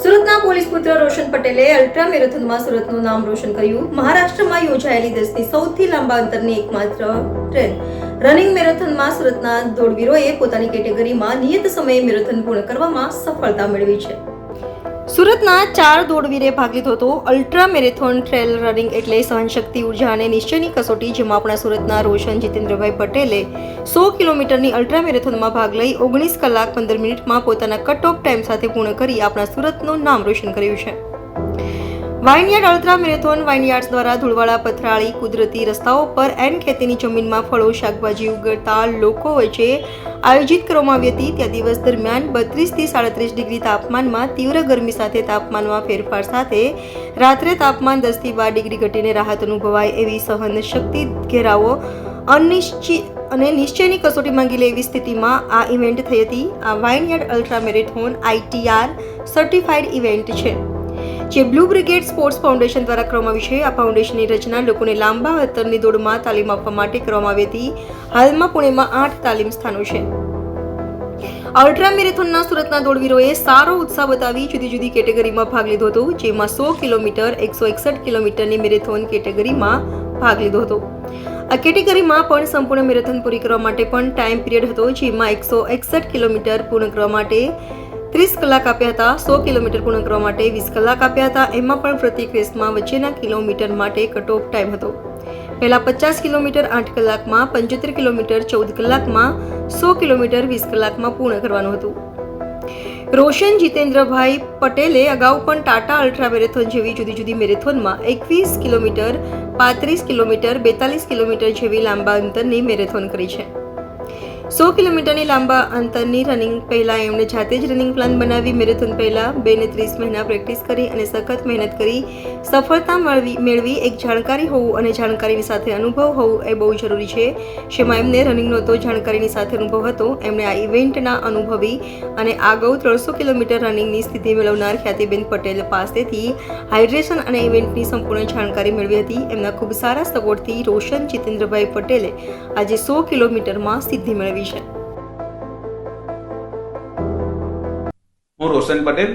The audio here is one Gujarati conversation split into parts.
સુરતના પોલીસ પુત્ર રોશન પટેલે અલ્ટ્રા મેરેથોનમાં સુરતનું નામ રોશન કર્યું. મહારાષ્ટ્રમાં યોજાયેલી દેશની સૌથી લાંબા અંતરની એકમાત્ર ટ્રેન. રનિંગ મેરેથોનમાં સુરતના દોડવીરોએ પોતાની કેટેગરીમાં નિયત સમયે મેરેથોન પૂર્ણ કરવામાં સફળતા મેળવી છે. સુરતના ચાર દોડવીરે ભાગ લીધો હતો અલ્ટ્રા મેરેથોન ટ્રેલ રનિંગ એટલે સહનશક્તિ ઊર્જા અને નિશ્ચયની કસોટી, જેમાં આપણા સુરતના રોશન જીતેન્દ્રભાઈ પટેલે સો કિલોમીટરની અલ્ટ્રા મેરેથોનમાં ભાગ લઈ ઓગણીસ કલાક પંદર મિનિટમાં પોતાના કટ ઓફ ટાઈમ સાથે પૂર્ણ કરી આપણા સુરતનું નામ રોશન કર્યું છે. વાઇનયાર્ડ અલ્ટ્રા મેરેથોન વાઇનયાર્ડ્સ દ્વારા ધૂળવાળા પથરાળી, કુદરતી રસ્તાઓ પર એન ખેતીની જમીનમાં ફળો, શાકભાજી ઉગડતા લોકો વચ્ચે આયોજિત કરવામાં આવી હતી. ત્યાં દિવસ દરમિયાન બત્રીસથી સાડત્રીસ ડિગ્રી તાપમાનમાં તીવ્ર ગરમી સાથે તાપમાનમાં ફેરફાર સાથે રાત્રે તાપમાન દસથી બાર ડિગ્રી ઘટીને રાહત અનુભવાય એવી સહન શક્તિ ઘેરાવો અનિશ્ચિત અને નિશ્ચયની કસોટી માંગી લે એવી સ્થિતિમાં આ ઇવેન્ટ થઈ હતી. આ vineyard ultra marathon ITR certified event છે, જે બ્લુ બ્રિગેડ સ્પોર્ટ્સ ફાઉન્ડેશન દ્વારા કરવામાં આવી છે. આ ફાઉન્ડેશનની રચના લોકોને લાંબા અંતરની દોડમાં તાલીમ આપવા માટે કરવામાં આવી હતી. હાલમાં પુણેમાં આઠ તાલીમ સ્થાનો છે. અલ્ટ્રા મેરેથોનના સુરતના દોડવીરોએ સારો ઉત્સાહ બતાવી જુદી જુદી કેટેગરીમાં ભાગ લીધો હતો, જેમાં સો કિલોમીટર, એકસો એકસઠ કિલોમીટરની મેરેથોન કેટેગરીમાં ભાગ લીધો હતો. આ કેટેગરીમાં પણ સંપૂર્ણ મેરેથોન પૂરી કરવા માટે પણ ટાઈમ પિરિયડ હતો, જેમાં એકસો એકસઠ કિલોમીટર પૂર્ણ કરવા માટે ત્રીસ કલાક આપ્યા હતા, સો કિલોમીટર પૂર્ણ કરવા માટે વીસ કલાક આપ્યા હતા. એમાં પણ પ્રત્યેક રેસમાં વચ્ચેના કિલોમીટર માટે કટ ઓફ ટાઈમ હતો. પહેલાં પચાસ કિલોમીટર આઠ કલાકમાં, પંચોતેર કિલોમીટર ચૌદ કલાકમાં, સો કિલોમીટર વીસ કલાકમાં પૂર્ણ કરવાનું હતું. રોશન જીતેન્દ્રભાઈ પટેલે અગાઉ પણ ટાટા અલ્ટ્રા મેરેથોન જેવી જુદી જુદી મેરેથોનમાં એકવીસ કિલોમીટર પાંત્રીસ કિલોમીટર બેતાલીસ કિલોમીટર જેવી લાંબા અંતરની મેરેથોન કરી છે. સો કિલોમીટરની લાંબા અંતરની રનિંગ પહેલાં એમણે જાતે જ રનિંગ પ્લાન બનાવી. મેરેથોન પહેલાં બે ને ત્રીસ મહિના પ્રેક્ટિસ કરી અને સખત મહેનત કરી. સફળતા મેળવી મેળવી એક જાણકારી હોવું અને જાણકારીની સાથે અનુભવ હોવું એ બહુ જરૂરી છે. જેમાં એમને રનિંગનો તો જાણકારીની સાથે અનુભવ હતો. એમણે આ ઇવેન્ટના અનુભવી અને આગળ ત્રણસો કિલોમીટર રનિંગની સ્થિતિ મેળવનાર ખ્યાતિબેન પટેલ પાસેથી હાઇડ્રેશન અને ઇવેન્ટની સંપૂર્ણ જાણકારી મેળવી હતી. એમના ખૂબ સારા સપોર્ટથી રોશન જીતેન્દ્રભાઈ પટેલે આજે સો કિલોમીટરમાં સિદ્ધિ મેળવી છે. હું Roshan Patel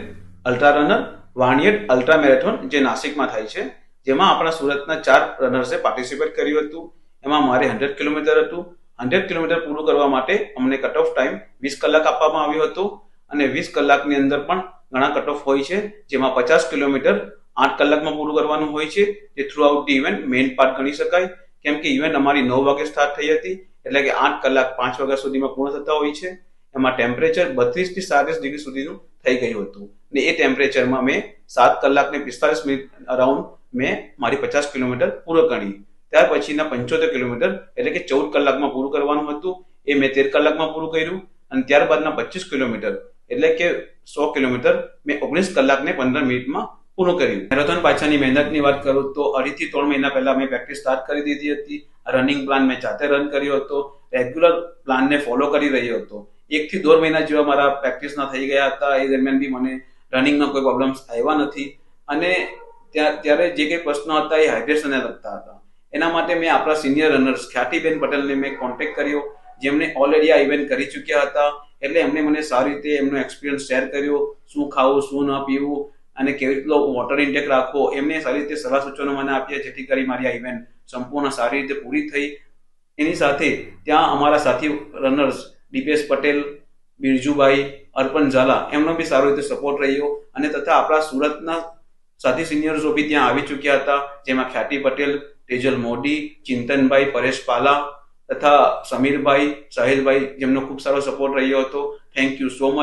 ultra runner vineyard ultra marathon જે નાસિકમાં થાય છે, જેમાં આપણા સુરતના ચાર રનર્સે પાર્ટિસિપેટ કર્યું હતું. એમાં મારે હંડ્રેડ કિલોમીટર હતું. હંડ્રેડ કિલોમીટર પૂરું કરવા માટે અમને કટ ઓફ ટાઈમ વીસ કલાક આપવામાં આવ્યો હતો અને વીસ કલાકની અંદર પણ ઘણા કટ ઓફ હોય છે, જેમાં પચાસ કિલોમીટર આઠ કલાકમાં પૂરું કરવાનું હોય છે, જે throughout the event main part ગણી શકાય. કેમ કે ઇવેન્ટ અમારી નવ વાગે સ્ટાર્ટ થઈ હતી. એટલે કે આઠ કલાક, પાંચ વાગ્યા સુધીમાં પૂર્ણ થતા હોય છે. એમાં ટેમ્પરેચર બત્રીસથી સાડત્રીસ ડિગ્રી સુધીનું થઈ ગયું હતું. ને એ ટેમ્પરેચરમાં મેં સાત કલાક ને પિસ્તાલીસ મિનિટ અરાઉન્ડ મેં મારી પચાસ કિલોમીટર પૂરો કરી. ત્યાર પછીના પંચોતેર કિલોમીટર એટલે કે ચૌદ કલાકમાં પૂરું કરવાનું હતું. એ મેં તેર કલાકમાં પૂરું કર્યું. અને ત્યારબાદના પચીસ કિલોમીટર એટલે કે સો કિલોમીટર મેં ઓગણીસ કલાક ને પંદર મિનિટમાં પૂરું કર્યું. મેરેથોન પાછળની મહેનતની વાત કરું તો અઢીથી ત્રણ મહિના પહેલા મેં પ્રેક્ટિસ સ્ટાર્ટ કરી દીધી હતી. રનિંગ પ્લાન મેં જાતે રન કર્યો હતો. રેગ્યુલર પ્લાનને ફોલો કરી રહ્યો હતો. એકથી દોઢ મહિના જેવા મારા પ્રેક્ટિસના થઈ ગયા હતા. એ દરમિયાન બી મને રનિંગના કોઈ પ્રોબ્લેમ્સ આવ્યા નથી. અને ત્યાં, ત્યારે જે કંઈ પ્રશ્નો હતા એ હાઇડ્રેશનને લગતા હતા. એના માટે મેં આપણા સિનિયર રનર્સ ખ્યાતિબેન પટેલને મેં કોન્ટેક્ટ કર્યો. જેમને ઓલરેડી આ ઇવેન્ટ કરી ચૂક્યા હતા. એટલે એમને મને સારી રીતે એમનો એક્સપિરિયન્સ શેર કર્યો. શું ખાવું, શું ન પીવું અને કેવી રીતનો વોટર ઇન્ટેક રાખવો, એમને સારી રીતે સલાહ સૂચનો મને આપ્યા જેથી કરી મારી આ ઇવેન્ટ સંપૂર્ણ સારી રીતે પૂરી થઈ. એની સાથે ત્યાં અમારા સાથી રનર્સ દીપેશ પટેલ, બિરજુભાઈ, અર્પણ ઝાલા, એમનો બી સારો રીતે સપોર્ટ રહ્યો. અને તથા આપણા સુરતના સાથી સિનિયર્સો બી ત્યાં આવી ચૂક્યા હતા, જેમાં ખ્યાતિ પટેલ, તેજલ મોદી, ચિંતનભાઈ, પરેશ પાલા તથા સમીરભાઈ, સાહિલભાઈ, જેમનો ખૂબ સારો સપોર્ટ રહ્યો હતો. Thank you so much